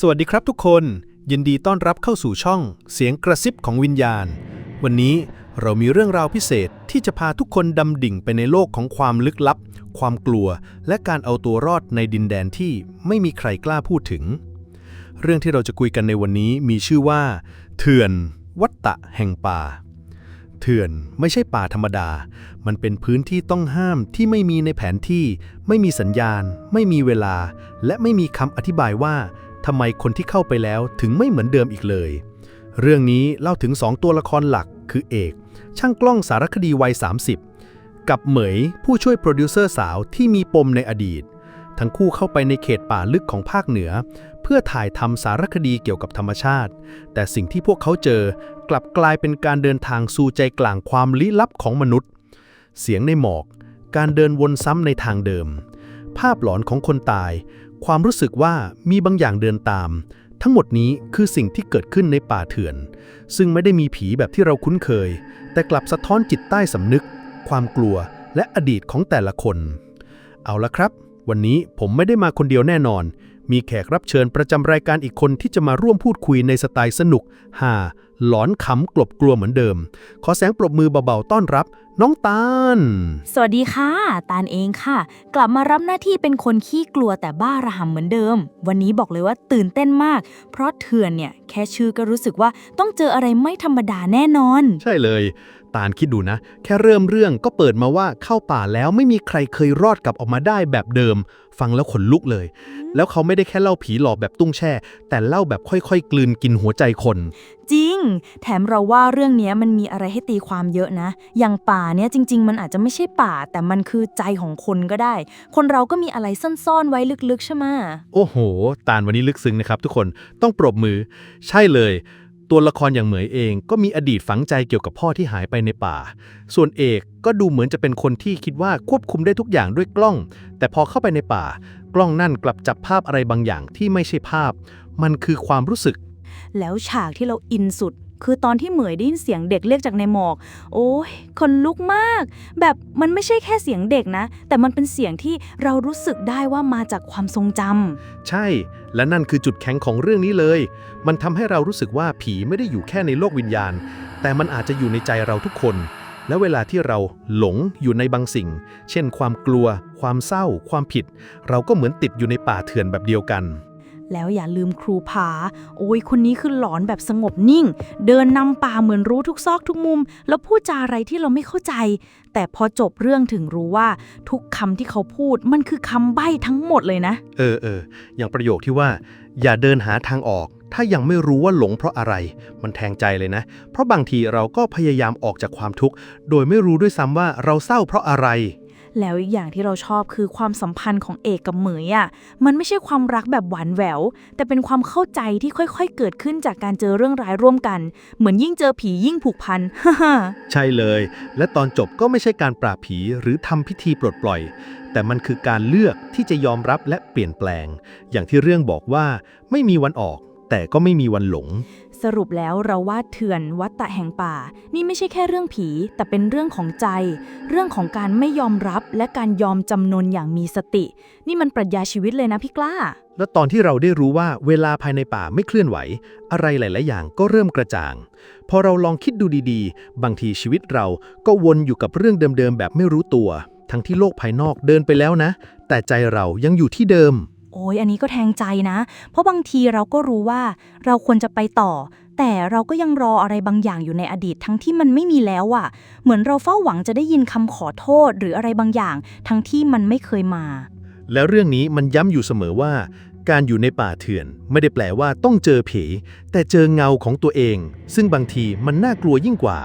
สวัสดีครับทุกคน ยินดีต้อนรับเข้าสู่ช่อง เสียงกระซิบของวิญญาณ วันนี้เรามีเรื่องราวพิเศษที่จะพาทุกคนดำดิ่งไปในโลกของความลึกลับ ความกลัว และการเอาตัวรอดในดินแดนที่ไม่มีใครกล้าพูดถึง เรื่องที่เราจะคุยกันในวันนี้มีชื่อว่า เถื่อนวัตตะแห่งป่า เถื่อนไม่ใช่ป่าธรรมดา มันเป็นพื้นที่ต้องห้ามที่ไม่มีในแผนที่ ไม่มีสัญญาณ ไม่มีเวลา และไม่มีคำอธิบายว่า ทำไมคนที่เข้าไปแล้วถึงไม่เหมือนเดิมอีกเลย เรื่องนี้เล่าถึงสองตัวละครหลักคือเอก ช่างกล้องสารคดีวัย 30 กับเหมยผู้ช่วยโปรดิวเซอร์สาวที่มีปมในอดีต ทั้งคู่เข้าไปในเขตป่าลึกของภาคเหนือ เพื่อถ่ายทำสารคดีเกี่ยวกับธรรมชาติ แต่สิ่งที่พวกเขาเจอกลับกลายเป็นการเดินทางสู่ใจกลางความลี้ลับของมนุษย์ เสียงในหมอก การเดินวนซ้ำในทางเดิม ภาพหลอนของคนตาย ความรู้สึกว่ามีบางอย่างเดินตาม ทั้งหมดนี้คือสิ่งที่เกิดขึ้นในป่าเถื่อน ซึ่งไม่ได้มีผีแบบที่เราคุ้นเคย แต่กลับสะท้อนจิตใต้สำนึก ความกลัวและอดีตของแต่ละคน เอาละครับ วันนี้ผมไม่ได้มาคนเดียวแน่นอน มีแขกรับเชิญประจำรายการอีกคนที่จะมาร่วมพูดคุยในสไตล์สนุกฮา หลอนขำกลบกลัวเหมือนเดิม ขอแสงปรบมือเบาๆต้อนรับ น้องตาล สวัสดีค่ะ ตาลเองค่ะ กลับมารับหน้าที่เป็นคนขี้กลัวแต่บ้าระห่ำเหมือนเดิม วันนี้บอกเลยว่าตื่นเต้นมาก เพราะเถื่อนเนี่ย แค่ชื่อก็รู้สึกว่าต้องเจออะไรไม่ธรรมดาแน่นอน ใช่เลย ตาลคิดดูนะ แค่เริ่มเรื่องก็เปิดมาว่าเข้าป่าแล้วไม่มีใครเคยรอดกลับออกมาได้แบบเดิม ฟังแล้วขนลุกเลย แล้วเขาไม่ได้แค่เล่าผีหลอกแบบตุ้งแช่ แต่เล่าแบบค่อยๆ กลืนกินหัวใจคน จริง แถมเราว่าเรื่องนี้มันมีอะไรให้ตีความเยอะนะ อย่างป่าเนี่ยจริง ๆ มันอาจจะไม่ใช่ป่า แต่มันคือใจของคนก็ได้ คนเราก็มีอะไรซ่อนๆไว้ลึกๆใช่ไหมโอ้โห ตาลวันนี้ลึกซึ้งนะครับ ทุกคนต้องปรบมือ ใช่เลย ตัวละครอย่างเหมยเองก็มีอดีตฝังใจเกี่ยวกับพ่อที่หายไปในป่า ส่วนเอกก็ดูเหมือนจะเป็นคนที่คิดว่าควบคุมได้ทุกอย่างด้วยกล้อง แต่พอเข้าไปในป่า กล้องนั่นกลับจับภาพอะไรบางอย่างที่ไม่ใช่ภาพ มันคือความรู้สึก แล้วฉากที่เราอินสุด คือตอนที่เหมยได้ยินเสียงเด็กเรียกจากในหมอก โอ้ยคนลุกมาก แบบมันไม่ใช่แค่เสียงเด็กนะ แต่มันเป็นเสียงที่เรารู้สึกได้ว่ามาจากความทรงจำ ใช่ และนั่นคือจุดแข็งของเรื่องนี้เลย มันทำให้เรารู้สึกว่าผีไม่ได้อยู่แค่ในโลกวิญญาณ แต่มันอาจจะอยู่ในใจเราทุกคน และเวลาที่เราหลงอยู่ในบางสิ่ง เช่นความกลัว ความเศร้า ความผิด เราก็เหมือนติดอยู่ในป่าเถื่อนแบบเดียวกัน แล้วอย่าลืมครูผา โอ้ยคนนี้คือหลอนแบบสงบนิ่ง เดินนำป่าเหมือนรู้ทุกซอกทุกมุม แล้วพูดจาอะไรที่เราไม่เข้าใจ แต่พอจบเรื่องถึงรู้ว่าทุกคำที่เขาพูดมันคือคำใบ้ทั้งหมดเลยนะ เออเอออย่างประโยคที่ว่า อย่าเดินหาทางออก ถ้ายังไม่รู้ว่าหลงเพราะอะไร มันแทงใจเลยนะ เพราะบางทีเราก็พยายามออกจากความทุกข์ โดยไม่รู้ด้วยซ้ำว่าเราเศร้าเพราะอะไร แล้วอีกอย่างที่เราชอบคือความสัมพันธ์ของเอกกับเหมยอะ่ะมันไม่ใช่ความรักแบบหวานแหวว แต่เป็นความเข้าใจที่ค่อยๆ เกิดขึ้นจากการเจอเรื่องร้ายร่วมกัน เหมือนยิ่งเจอผียิ่งผูกพันฮ่าใช่เลย และตอนจบก็ไม่ใช่การปราบผีหรือทำพิธีปลดปล่อย แต่มันคือการเลือกที่จะยอมรับและเปลี่ยนแปลง อย่างที่เรื่องบอกว่าไม่มีวันออก แต่ก็ไม่มีวันหลง สรุปแล้วเราว่าเถื่อนวัดตะแห่งป่า นี่ไม่ใช่แค่เรื่องผี แต่เป็นเรื่องของใจ เรื่องของการไม่ยอมรับและการยอมจำนนอย่างมีสติ นี่มันปรัชญาชีวิตเลยนะพี่กล้า แล้วตอนที่เราได้รู้ว่าเวลาภายในป่าไม่เคลื่อนไหว อะไรหลาย ๆ อย่างก็เริ่มกระจ่าง พอเราลองคิดดูดีๆ บางทีชีวิตเราก็วนอยู่กับเรื่องเดิม ๆ แบบไม่รู้ตัว ทั้งที่โลกภายนอกเดินไปแล้วนะ แต่ใจเรายังอยู่ที่เดิม โอ้ยอันนี้ก็แทงใจนะ เพราะบางทีเราก็รู้ว่าเราควรจะไปต่อ แต่เราก็ยังรออะไรบางอย่างอยู่ในอดีตทั้งที่มันไม่มีแล้วอะ่ะ เหมือนเราเฝ้าหวังจะได้ยินคำขอโทษหรืออะไรบางอย่าง ทั้งที่มันไม่เคยมา แล้วเรื่องนี้มันย้ำอยู่เสมอว่า การอยู่ในป่าเถื่อน ไม่ได้แปลว่าต้องเจอผี แต่เจอเงาของตัวเอง ซึ่งบางทีมันน่ากลัวยิ่งกว่า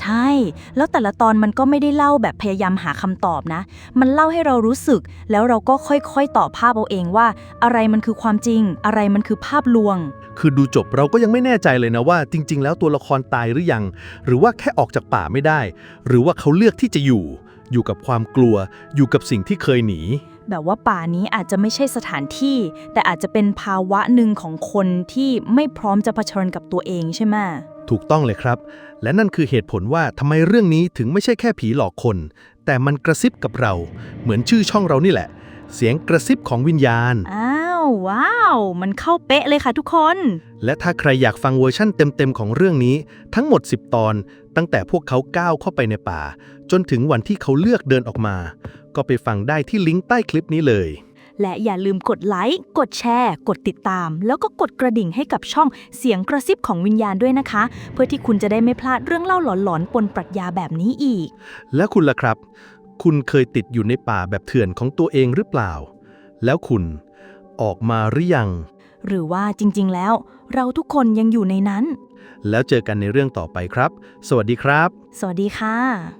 ใช่ แล้วแต่ละตอนมันก็ไม่ได้เล่าแบบพยายามหาคำตอบนะ มันเล่าให้เรารู้สึก แล้วเราก็ค่อยๆ ต่อภาพเอาเองว่า อะไรมันคือความจริง อะไรมันคือภาพลวง คือดูจบเราก็ยังไม่แน่ใจเลยนะว่า จริง ๆ แล้วตัวละครตายหรือยัง หรือว่าแค่ออกจากป่าไม่ได้ หรือว่าเขาเลือกที่จะอยู่ อยู่กับความกลัว อยู่กับสิ่งที่เคยหนีแบบว่าป่านี้อาจจะไม่ใช่สถานที่ แต่อาจจะเป็นภาวะหนึ่งของคนที่ไม่พร้อมจะเผชิญกับตัวเองใช่ไหม ถูกต้องเลยครับ และนั่นคือเหตุผลว่าทำไมเรื่องนี้ถึงไม่ใช่แค่ผีหลอกคน แต่มันกระซิบกับเรา เหมือนชื่อช่องเรานี่แหละ เสียงกระซิบของวิญญาณ อ้าวว้าว มันเข้าเป๊ะเลยค่ะทุกคน และถ้าใครอยากฟังเวอร์ชั่นเต็มๆของเรื่องนี้ ทั้งหมด 10 ตอน ตั้งแต่พวกเขาก้าวเข้าไปในป่า จนถึงวันที่เขาเลือกเดินออกมา ก็ไปฟังได้ที่ลิงก์ใต้คลิปนี้เลย และอย่าลืมกดไลค์ กดแชร์ กดติดตาม แล้วก็กดกระดิ่งให้กับช่องเสียงกระซิบของวิญญาณด้วยนะคะ เพื่อที่คุณจะได้ไม่พลาดเรื่องเล่าหลอนๆปนปรัชญาแบบนี้อีก และคุณล่ะครับ คุณเคยติดอยู่ในป่าแบบเถื่อนของตัวเองหรือเปล่า แล้วคุณออกมาหรือยัง หรือว่าจริงๆแล้ว เราทุกคนยังอยู่ในนั้น แล้วเจอกันในเรื่องต่อไปครับ สวัสดีครับ สวัสดีค่ะ